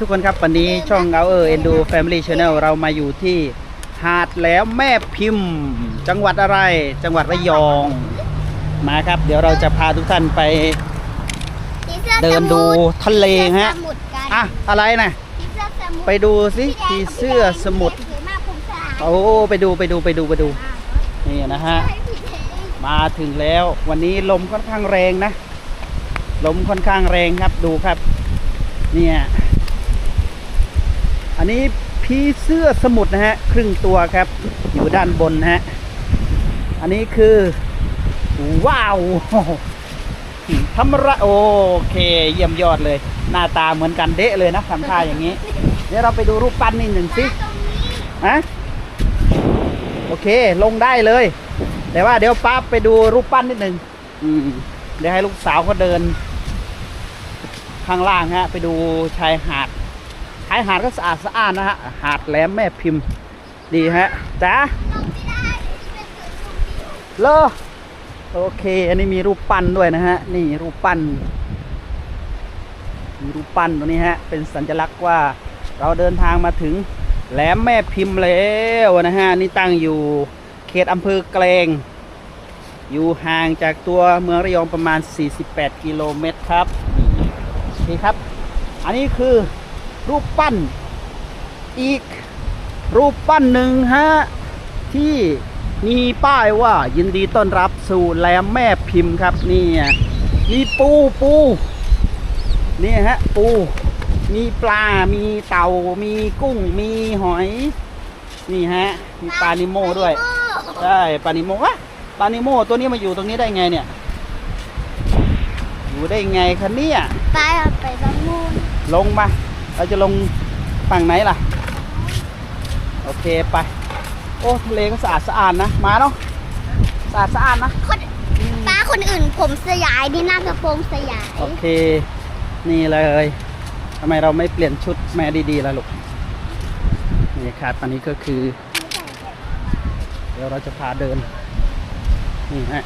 ทุกคนครับวันนี้ช่องเอาเออเอ็นดูแฟมิลี่ชาแนลเรามาอยู่ที่หาดแหล้วแม่พิมพ์ จังหวัดอะไรจังหวัดระยองมาครับ เดี๋ยวเราจะพาทุกท่านไป เดินดูทะเลฮะสมุทรกันอะอะไรนะผีเสื้อสมุทรไปดูสิผีเสื้อสมุทรถือมาภูมิสลายโอ้ไปดูไปดูไปดูไปดู นี่นะฮะให้ผิดเองมาถึงแล้ววันนี้ลมค่อนข้างแรงนะ ลมค่อนข้างแรงครับดูครับ เนี่ย อันนี้พีเสื้อสมุทรนะฮะครึ่งตัวครับ อยู่ด้านบนนะฮะ อันนี้คือ ว้าวทำระโอเค เยี่ยมยอดเลย หน้าตาเหมือนกันเดะเลยนะทำท่าอย่างนี้ เดี๋ยวเราไปดูรูปปั้นนิดหนึ่งสิตรงนี้ฮะโอเค ลงได้เลย แต่ว่าเดี๋ยวป้าไปดูรูปปั้นนิดหนึ่งเดี๋ยวให้ลูกสาวเขาเดิน ข้างล่างฮะ ไปดูชายหาดายหาดก็สะอาดสะอานนะฮะ หาดแหลมแม่พิมพ์ ดีฮะจ้าลงไม่ได้เลอโอเค อันนี้มีรูปปั้นด้วยนะฮะ นี่รูปปั้น มีรูปปั้นตัวนี้ฮะ เป็นสัญลักษณ์ว่าเราเดินทางมาถึงแหลมแม่พิมพ์แล้วนะฮะ นี่ตั้งอยู่เขตอำเภอเกลง อยู่ห่างจากตัวเมืองระยองประมาณ 48 กิโลเมตรครับโอเคครับ อันนี้คือ รูปปั้น อีกรูปปั้นหนึ่งฮะ ที่มีป้ายว่ายินดีต้อนรับสู่แหลมแม่พิมพ์ครับนี่ไงมีปูปูนี่ฮะปู มีปลา มีเต่า มีกุ้ง มีหอย นี่ฮะ มีปลานิโมด้วยใช่ปลานิโมวะปลานิโมตัวนี้มาอยู่ตรงนี้ได้ไงเนี่ย อยู่ได้ไงคะเนี่ยไปเอาไปตรงนู้นลงมา เราจะลงฝั่งไหนล่ะ โอเคไป โอ้ทะเลก็สะอาดสะอาดนะ มาเนาะสะอาดสะอาดนะคนป้าคนอื่นผมสยายนี่หน้ากระโปรงสยาย โอเค นี่เลยทำไมเราไม่เปลี่ยนชุดแม่ดีๆล่ะลูกนี่ครับอันนี้ก็คือ เดี๋ยวเราจะพาเดิน นี่ฮะ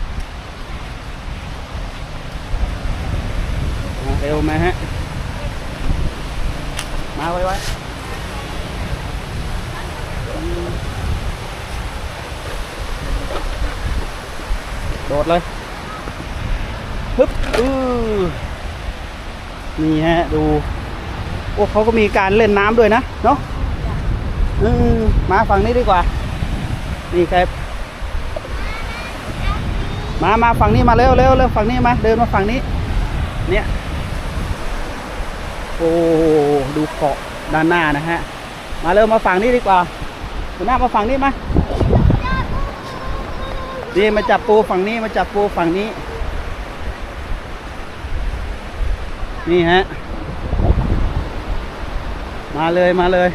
มาเร็วมาฮะ มาไว้ไว้โดดเลยฮึบอือนี่ฮะ ดู โอ้เขาก็มีการเล่นน้ำด้วยนะ เนาะอืมมาฝั่งนี้ดีกว่า นี่ครับมามาฝั่งนี้มาเร็วเร็วเร็วฝั่งนี้มา เดินมาฝั่งนี้ เนี่ย โอ้ดูเกาะด้านหน้านะฮะ มาเร็วมมาฝั่งนี้ดีกว่าคุณหน้ามาฝั่งนี้มานี่มาจับปูฝั่งนี้มาจับปูฝั่งนี้ นี่ฮะ มาเลยมาเลย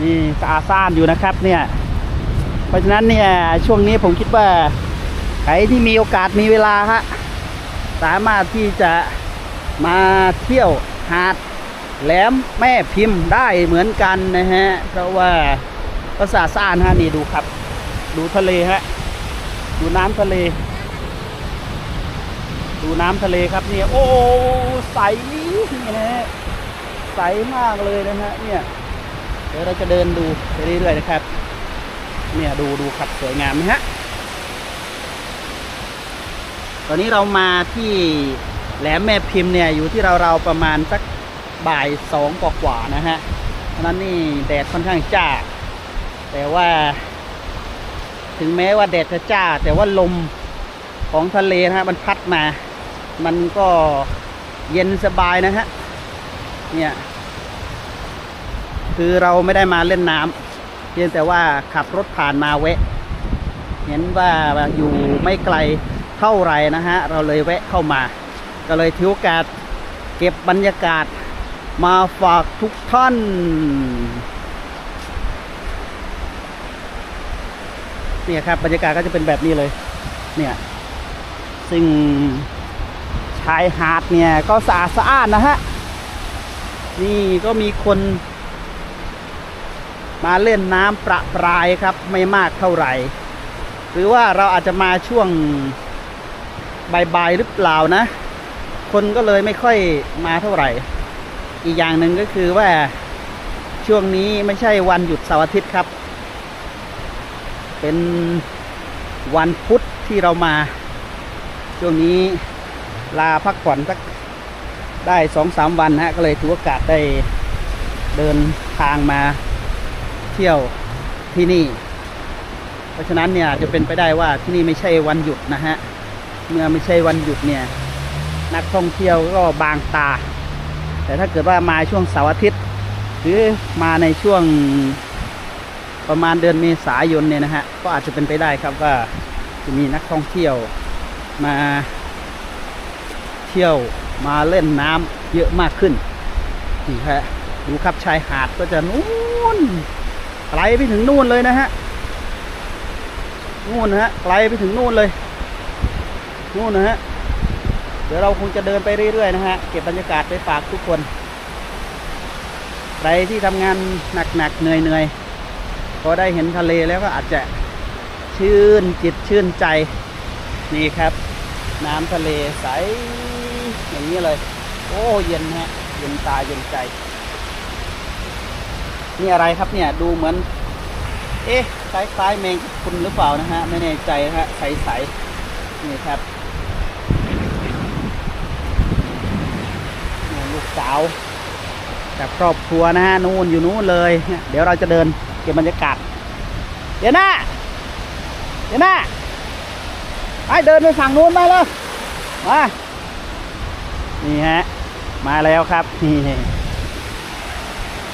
นี่สะอาดซ่านอยู่นะครับเนี่ย เพราะฉะนั้นเนี่ยช่วงนี้ผมคิดว่าใครที่มีโอกาสมีเวลาฮะ สามารถที่จะมาเที่ยวหาดแหลมแม่พิมพ์ได้เหมือนกันนะฮะ เพราะว่าก็สะอาซ่านฮะนี่ดูครับ ดูทะเลฮะ ดูน้ำทะเล ดูน้ำทะเลครับเนี่ย โอ้ใสนี่นะฮะ ใสมากเลยนะฮะเนี่ย เดี๋ยวเราจะเดินดูไปเรื่อยๆนะครับ เนี่ยดูดูครับสวยงามไหมฮะ ตอนนี้เรามาที่แหลมแม่พิมพ์เนี่ยอยู่ที่เราเราๆประมาณสักบ่ายสองกว่าๆนะฮะเพราะฉะนั้นนี่แดดค่อนข้างจ้า แต่ว่า ถึงแม้ว่าแดดจะจ้า แต่ว่าลมของทะเลนะฮะมันพัดมา มันก็เย็นสบายนะฮะเนี่ยคือเราไม่ได้มาเล่นน้ำเพียงแต่ว่าขับรถผ่านมาแวะ เห็นว่าอยู่ไม่ไกล เท่าไหร่นะฮะ เราเลยแวะเข้ามา ก็เลยถือโอกาสเก็บบรรยากาศมาฝากทุกท่าน เนี่ยครับบรรยากาศก็จะเป็นแบบนี้เลย เนี่ย ซึ่งชายหาดเนี่ยก็สะอาดสะอานนะฮะ นี่ก็มีคน มาเล่นน้ำประปรายครับ ไม่มากเท่าไหร่ หรือว่าเราอาจจะมาช่วง บ่ายๆหรือเปล่านะ คนก็เลยไม่ค่อยมาเท่าไหร่ อีกอย่างหนึ่งก็คือว่าช่วงนี้ไม่ใช่วันหยุดเสาร์อาทิตย์ครับ เป็นวันพุธที่เรามา ช่วงนี้ลาพักผ่อนสักได้สองสามวันฮะก็เลยถือโอกาสได้เดินทางมาเที่ยวที่นี่ เพราะฉะนั้นเนี่ยจะเป็นไปได้ว่าที่นี่ไม่ใช่วันหยุดนะฮะ เมื่อไม่ใช่วันหยุดเนี่ย นักท่องเที่ยวก็บางตา แต่ถ้าเกิดว่ามาช่วงเสาร์อาทิตย์ หรือมาในช่วงประมาณเดือนเมษายนเนี่ยนะฮะก็อาจจะเป็นไปได้ครับว่าจะมีนักท่องเที่ยวมาเที่ยวมาเล่นน้ำเยอะมากขึ้นนี่ฮะดูครับชายหาดก็จะนู่นไกลไปถึงนู่นเลยนะฮะนู่นนะฮะไกลไปถึงนู่นเลย นู่นนะฮะ เดี๋ยวเราคงจะเดินไปเรื่อยๆนะฮะ เก็บบรรยากาศไปฝากทุกคน ใครที่ทำงานหนักๆเหนื่อยๆพอได้เห็นทะเลแล้วก็อาจจะชื่นจิตชื่นใจ นี่ครับ น้ำทะเลใสอย่างนี้เลย โอ้เย็นฮะ เย็นตาเย็นใจ นี่อะไรครับเนี่ยดูเหมือน เอ๊ะคล้ายๆแมงกะพรุนหรือเปล่านะฮะ ไม่แน่ใจนะฮะใสๆนี่ครับนี่ลูก สาวจากครอบครัวนะฮะนู่นอยู่นู่นเลย เดี๋ยวเราจะเดินเก็บบรรยากาศเดี๋ยวน้าเดี๋ยวน้าไปเดินไปฝั่งนู้นมาเลยมานี่ฮะมาแล้วครับนี่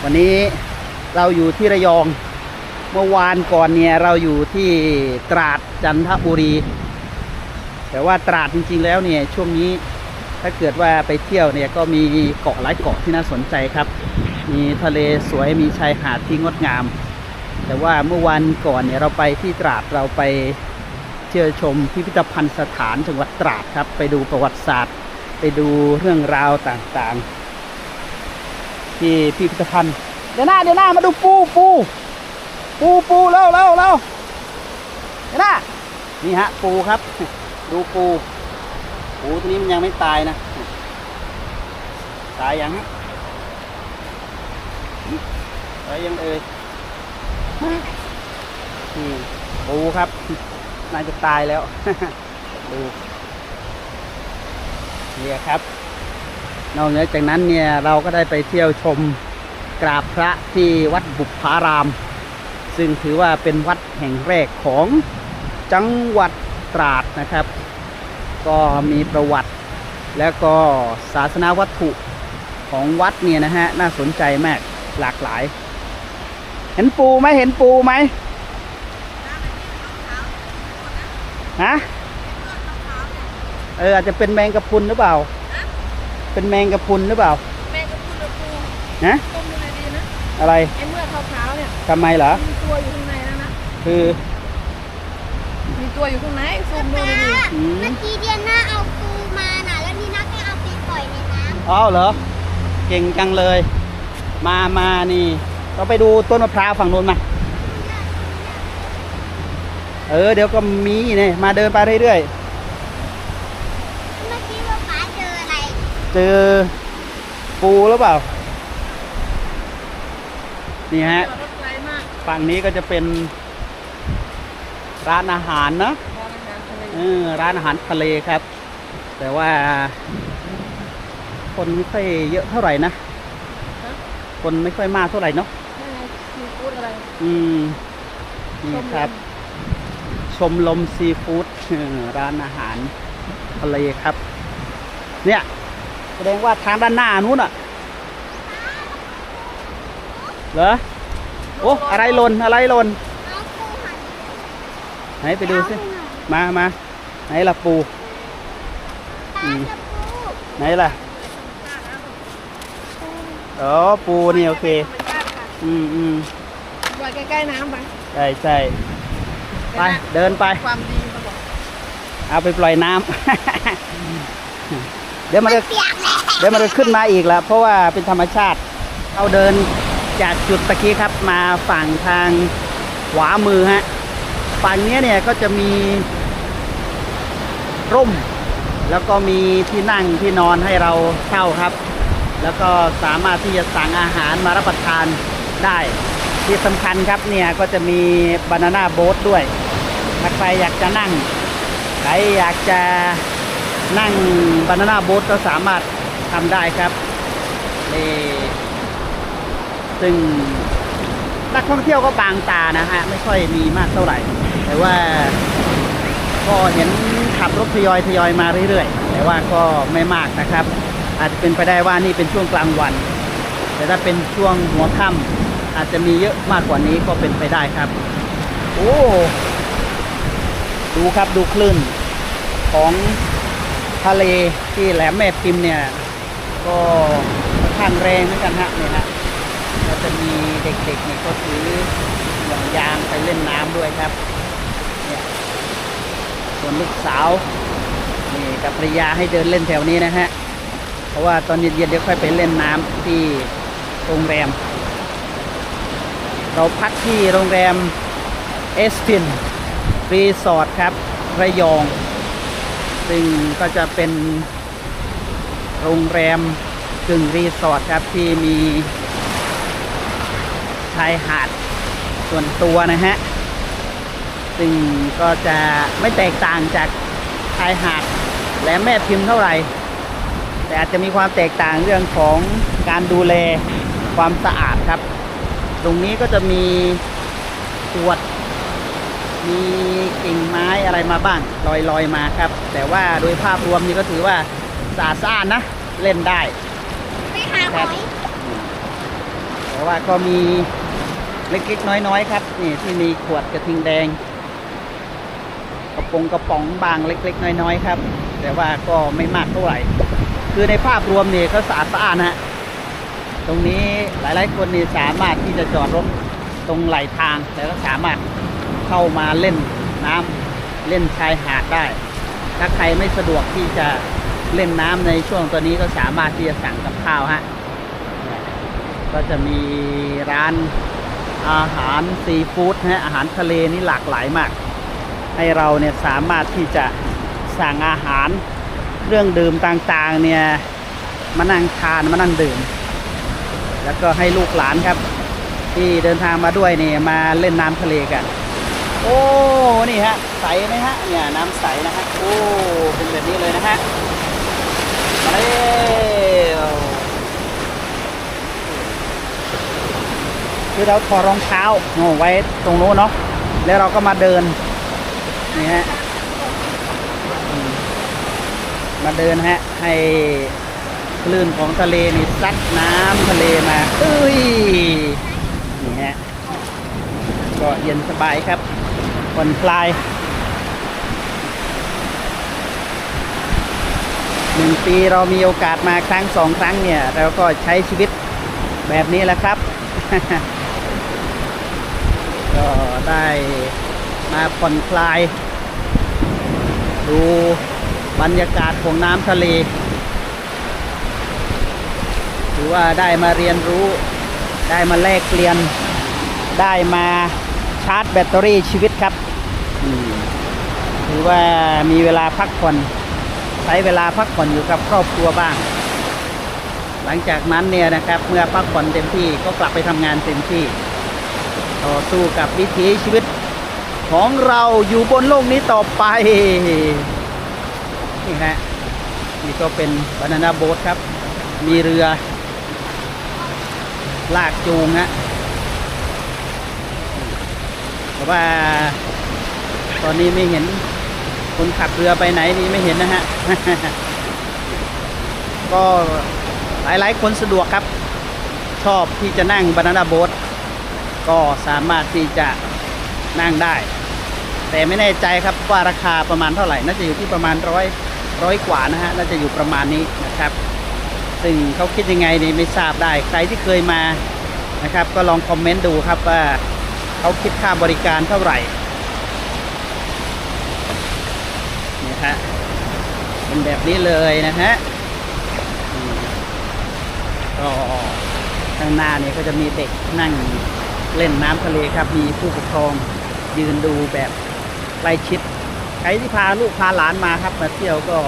วันนี้เราอยู่ที่ระยอง เมื่อวานก่อนเนี่ยเราอยู่ที่ตราดจันทบุรี แต่ว่าตราดจริงๆแล้วเนี่ยช่วงนี้ ถ้าเกิดว่าไปเที่ยวเนี่ยก็มีเกาะหลายเกาะที่น่าสนใจครับ มีทะเลสวยมีชายหาดที่งดงาม แต่ว่าเมื่อวันก่อนเนี่ยเราไปที่ตราดเราไปเที่ยวชมพิพิธภัณฑ์สถานจังหวัดตราดครับ ไปดูประวัติศาสตร์ ไปดูเรื่องราวต่างๆ ที่พิพิธภัณฑ์เดี๋ยวหน้าเดี๋ยวหน้ามาดูปูปูปูปูเร็วเร็วเร็วเห็นไหมนี่ฮะปูครับ ดูปู ปูตัวนี้มันยังไม่ตายนะ ตายยังฮะตายยังเอ่ยนี่ปูครับน่าจะตายแล้วดูเนี่ยครับ นอกเหนือจากนั้นเนี่ยเราก็ได้ไปเที่ยวชมกราบพระที่วัดบุพพาราม ซึ่งถือว่าเป็นวัดแห่งแรกของจังหวัดตราดนะครับ ก็มีประวัติ แล้วก็ศาสนาวัตถุของวัดเนี่ยนะฮะ น่าสนใจมากหลากหลาย เห็นปูไหมเห็นปูไหมฮะเอออาจจะเป็นแมงกะพรุนหรือเปล่า เป็นแมงกะพรุนหรือเปล่า แม่ก็พูดเลยปูฮะต้มดูดีๆนะ อะไรไอ้เมื่อกขาวๆเนี่ยทำไมเหรอ มีตัวอยู่ข้างในนะนะ คือ มีตัวอยู่ข้างในซูมดูป้าดีอืม เมื่อกี้เดียน่าเอาปูมาน่ะ แล้วนี่นักก็เอาไปปล่อยในน้ำอ๋อเหรอ เก่งจังเลย มามานี่ เราไปดูต้นมะพร้าวฝั่งนู้นมา เออ เดี๋ยวก็มีเนี่ยมาเดินไปเรื่อยเมื่อกี้ว่าป้าเจออะไรๆ เจอปูหรือเปล่า นี่ๆฮะจอดรถไกลมากฝั่งนี้ก็จะเป็น ร้านอาหารนะร้านอาหารทะเลเออร้านอาหารทะเลครับ แต่ว่า คนไม่ค่อยเยอะเท่าไหร่นะ คนไม่ค่อยมากเท่าไหร่เนาะนั่นไงซีฟู้ดอะไร อืมนี่ครับ ชมลมซีฟู้ดเออร้านอาหารทะเลครับ เนี่ยแสดงว่าทางด้านหน้านู้นอะเหรอโอ้อะไรหล่นอะไรหล่นเอาปูหัน ไหนไปดูสิเอาหน่อยมามาไหนล่ะปูปลาจะปูไหนล่ะอ๋อปูนี่โอเคธรรมชาติค่ะอืมอืมปล่อยใกล้ๆน้ำไปใช่ใช่ไปเดินไปความดีเขาบอกเอาไปปล่อยน้ำเดี๋ยวมันจะเปียกแหละเดี๋ยวมันจะขึ้นมาอีกแล้วเพราะว่าเป็นธรรมชาติเราเดินจากจุดตะกี้ครับมาฝั่งทางขวามือฮะ ฝั่งนี้เนี่ยก็จะมีร่ม แล้วก็มีที่นั่งที่นอนให้เราเช่าครับ แล้วก็สามารถที่จะสั่งอาหารมารับประทานได้ที่สำคัญครับเนี่ยก็จะมีบานาน่าโบ๊ทด้วยถ้าใครอยากจะนั่งใครอยากจะนั่งบานาน่าโบ๊ทก็สามารถทำได้ครับนี่ซึ่งนักท่องเที่ยวก็บางตานะฮะ ไม่ค่อยมีมากเท่าไหร่ แต่ว่าก็เห็นขับรถทยอยทยอยมาเรื่อยๆ แต่ว่าก็ไม่มากนะครับ อาจจะเป็นไปได้ว่านี่เป็นช่วงกลางวัน แต่ถ้าเป็นช่วงหัวค่ำอาจจะมีเยอะมากกว่านี้ก็เป็นไปได้ครับ โอ้ดูครับดูคลื่นของทะเลที่แหลมแม่พิมพ์เนี่ย ก็ค่อนข้างแรงเหมือนกันฮะเนี่ยฮะก็จะมีเด็กๆเนี่ยก็ถือห่วงยางไปเล่นน้ำด้วยครับ ส่วนลูกสาวนี่กับภรรยาให้เดินเล่นแถวนี้นะฮะ เพราะว่าตอนเย็นๆเดี๋ยวค่อยไปเล่นน้ำที่โรงแรม เราพักที่โรงแรมเอสพินรีสอร์ทครับระยอง ซึ่งก็จะเป็นโรงแรมกึ่งรีสอร์ทครับที่มีชายหาดส่วนตัวนะฮะ ซึ่งก็จะไม่แตกต่างจากชายหาดแหลมแม่พิมพ์เท่าไหร่ แต่อาจจะมีความแตกต่างเรื่องของการดูแลความสะอาดครับ ตรงนี้ก็จะมีขวดมีกิ่งไม้อะไรมาบ้างลอยลอยๆมาครับ แต่ว่าโดยภาพรวมนี่ก็ถือว่าสะอาดสะอาดนะ เล่นได้ไปหาหอยแต่ว่าก็มีเล็กๆน้อยๆครับ นี่ที่มีขวดกระทิงแดง กระปงกระป๋องบางเล็ก ๆ น้อยๆครับ แต่ว่าก็ไม่มากเท่าไหร่ คือในภาพรวมเนี่ยก็สะอาดสะอาดนะฮะตรงนี้หลายๆคนเนี่ยสามารถที่จะจอดรถตรงไหลทางแล้วก็สามารถเข้ามาเล่นน้ำเล่นชายหาดได้ ถ้าใครไม่สะดวกที่จะเล่นน้ำในช่วงตัวนี้ก็สามารถที่จะสั่งกับข้าวฮะก็จะมีร้านอาหารซีฟู้ดนะฮะอาหารทะเลนี่หลากหลายมาก ให้เราเนี่ยสามารถที่จะสั่งอาหารเครื่องดื่มต่างๆเนี่ยมานั่งทานมานั่งดื่ม แล้วก็ให้ลูกหลานครับ ที่เดินทางมาด้วยเนี่ยมาเล่นน้ำทะเลกัน โอ้นี่ฮะใสไหมฮะเนี่ยน้ำใสนะฮะโอ้เป็นแบบนี้เลยนะฮะมาเร็วคือเราถอดรองเท้าโง่ไว้ตรงโน้นเนาะแล้วเราก็มาเดิน นี่ฮะมมาเดินฮะ ให้คลื่นของทะเลนี่ซัดน้ำทะเลมาเอ้ยนี่ฮะก็เย็นสบายครับผ่อนคลายหนึ่งปีเรามีโอกาสมาครั้งสองครั้งเนี่ย เราก็ใช้ชีวิตแบบนี้แหละครับ ก็ได้มาผ่อนคลาย ดูบรรยากาศของน้ำทะเล ถือว่าได้มาเรียนรู้ ได้มาแลกเปลี่ยน ได้มาชาร์จแบตเตอรี่ชีวิตครับถือว่ามีเวลาพักผ่อนใช้เวลาพักผ่อนอยู่กับครอบครัวบ้าง หลังจากนั้นเนี่ยนะครับ เมื่อพักผ่อนเต็มที่ก็กลับไปทำงานเต็มที่ ต่อสู้กับวิถีชีวิต ของเราอยู่บนโลกนี้ต่อไป นี่ฮะนี่ก็เป็นบานานาโบ๊ทครับ มีเรือ ลากจูงฮะแต่ว่า ตอนนี้ไม่เห็นคนขับเรือไปไหนนี่ไม่เห็นนะฮะ ก็หลายๆ คนสะดวกครับ ชอบที่จะนั่งบานานาโบ๊ทก็สามารถที่จะนั่งได้ แต่ไม่แน่ใจครับว่าราคาประมาณเท่าไหร่ น่าจะอยู่ที่ประมาณร้อยร้อยกว่านะฮะ น่าจะอยู่ประมาณนี้นะครับ ซึ่งเขาคิดยังไงนี่ไม่ทราบได้ ใครที่เคยมานะครับ ก็ลองคอมเมนต์ดูครับว่าเขาคิดค่าบริการเท่าไหร่นี่ฮะเป็นแบบนี้เลยนะฮะก็ข้างหน้านี่ก็จะมีเด็กนั่งเล่นน้ำทะเลครับ มีผู้ปกครองยืนดูแบบ ใกล้ชิดใครที่พาลูกพาหลานมาครับมาเที่ยวก็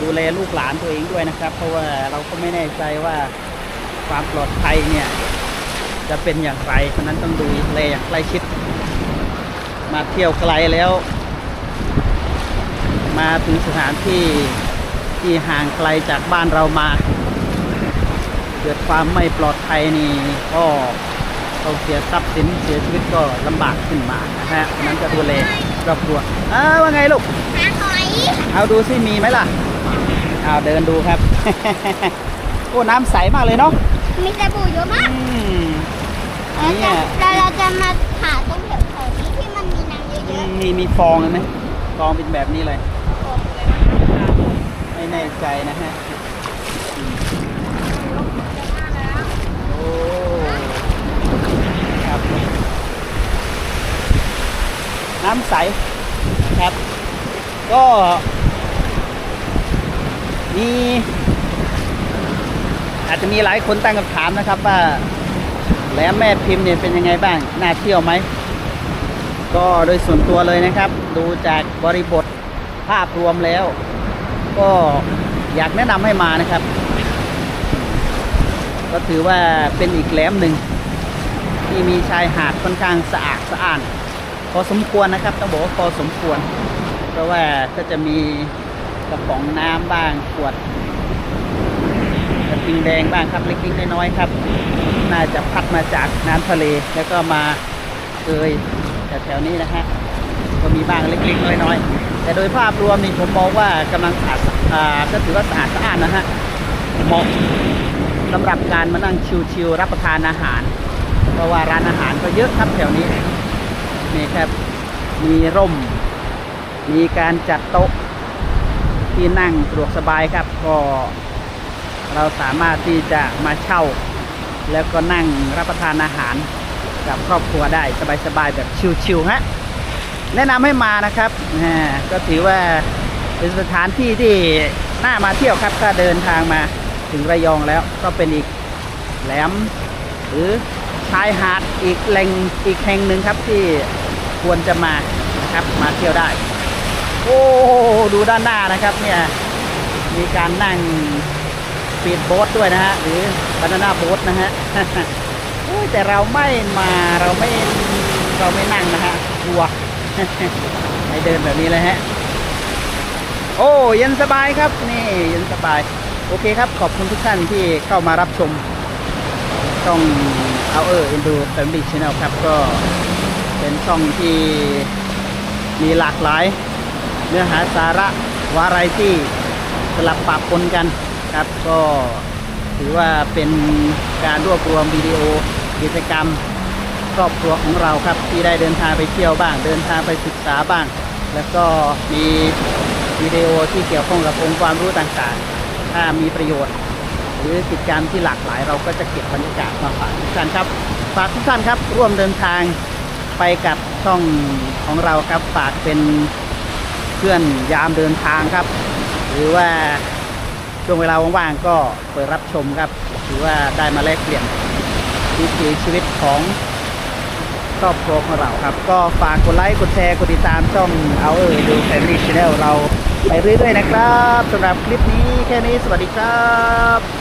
ดูแลลูกหลานตัวเองด้วยนะครับ เพราะว่าเราก็ไม่แน่ใจว่าความปลอดภัยเนี่ย จะเป็นอย่างไรเพราะนั้นต้องดูแลอย่างใกล้ชิด มาเที่ยวไกลแล้ว มาถึงสถานที่ที่ห่างไกลจากบ้านเรามา เกิดความไม่ปลอดภัยนี่ก็ เราเสียทรัพย์สินเสียชีวิตก็ลำบากขึ้นมานะฮะเพราะฉะนั้นจะดูแลครอบครัวอ้าวว่าไงลูก หาหอยเอาดูซิมีไหมล่ะเอาเดินดูครับ โอ้น้ำใสมากเลยเนาะมีสบู่เยอะมากอืมเราเนี่จะยเราเราจะมาหาตรงแถวๆนี้ที่มันมีน้ำเยอือะมมีมีฟองเลยไหมฟองเป็นแบบนี้เลยออกเลยนะไม่แน่ใจนะฮะ โอ้ครับ น้ำใสครับ ก็มีอาจจะมีหลายคนตั้งคำถามนะครับว่าแหลมแม่พิมพ์เนี่ยเป็นยังไงบ้าง น่าเที่ยวไหม ก็โดยส่วนตัวเลยนะครับ ดูจากบริบทภาพรวมแล้ว ก็อยากแนะนำให้มานะครับ ก็ถือว่าเป็นอีกแหลมหนึ่งที่มีชายหาดค่อนข้างสะอาดสะอ้าน พอสมควรนะครับ ต้องบอกว่าพอสมควร เพราะว่าก็จะมีกระป๋องน้ำบ้างขวดกระทิงแดงบ้างครับเล็กๆน้อยๆครับ น่าจะพัดมาจากน้ำทะเลแล้วก็มาเกยแถวๆนี้นะฮะก็มีบ้างเล็กๆน้อยๆแต่โดยภาพรวมนี่ผมมองว่ากำลังสะอาดก็ถือว่าสะอาดสะอานนะฮะเหมาะสำหรับการมานั่งชิวๆรับประทานอาหาร เพราะว่าร้านอาหารก็เยอะครับแถวนี้ นี่ครับ มีร่ม มีการจัดโต๊ะที่นั่งสะดวกสบายครับ ก็เราสามารถที่จะมาเช่า แล้วก็นั่งรับประทานอาหารกับครอบครัวได้สบายๆแบบชิวๆฮะแนะนำให้มานะครับอ่ก็ถือว่าเป็นสถานที่ที่น่ามาเที่ยวครับถ้าเดินทางมาถึงระยองแล้วก็เป็นอีกแหลม หรือชายหาดอีกแหล่งอีกแห่งหนึ่งครับที่ ควรจะมานะครับมาเที่ยวได้ โอ้ดูด้านหน้านะครับเนี่ยมีการนั่งสปีดโบ๊ทด้วยนะฮะหรือบานาน่าโบ๊ทนะฮะโอ้ยแต่เราไม่มาเราไม่เราไม่นั่งนะฮะกลัวให้เดินแบบนี้เลยฮะโอ้เย็นสบายครับนี่เย็นสบาย โอเคครับ ขอบคุณทุกท่านที่เข้ามารับชมช่องเอาเอออินดูแฟมิลี่ช n แนลครับก็ เป็นช่องที่มีหลากหลาย เนื้อหาสาระวาไรที่สลับปะปนกันครับก็ถือว่าเป็นการรวบรวมวิดีโอกิจกรรมครอบครัวของเราครับ ที่ได้เดินทางไปเที่ยวบ้าง เดินทางไปศึกษาบ้าง แล้วก็มีวิดีโอที่เกี่ยวข้องกับองค์ความรู้ต่างๆ ถ้ามีประโยชน์ หรือกิจกรรมที่หลากหลายเราก็จะเก็บบรรยากาศมาฝากทุกท่านครับฝากทุกท่านครับร่วมเดินทาง ไปกับช่องของเราครับฝากเป็นเพื่อนยามเดินทางครับ หรือว่าช่วงเวลาว่างๆก็เปิดรับชมครับถือว่าได้มาแลกเปลี่ยนวิถีชีวิตของครอบครัวของเราครับ ก็ฝากกดไลค์กดแชร์กดติดตามช่องเอาเออดูแฟมิลี่ช n แนลเราไปเรื่อยๆนะครับสำหรับคลิปนี้แค่นี้สวัสดีครับ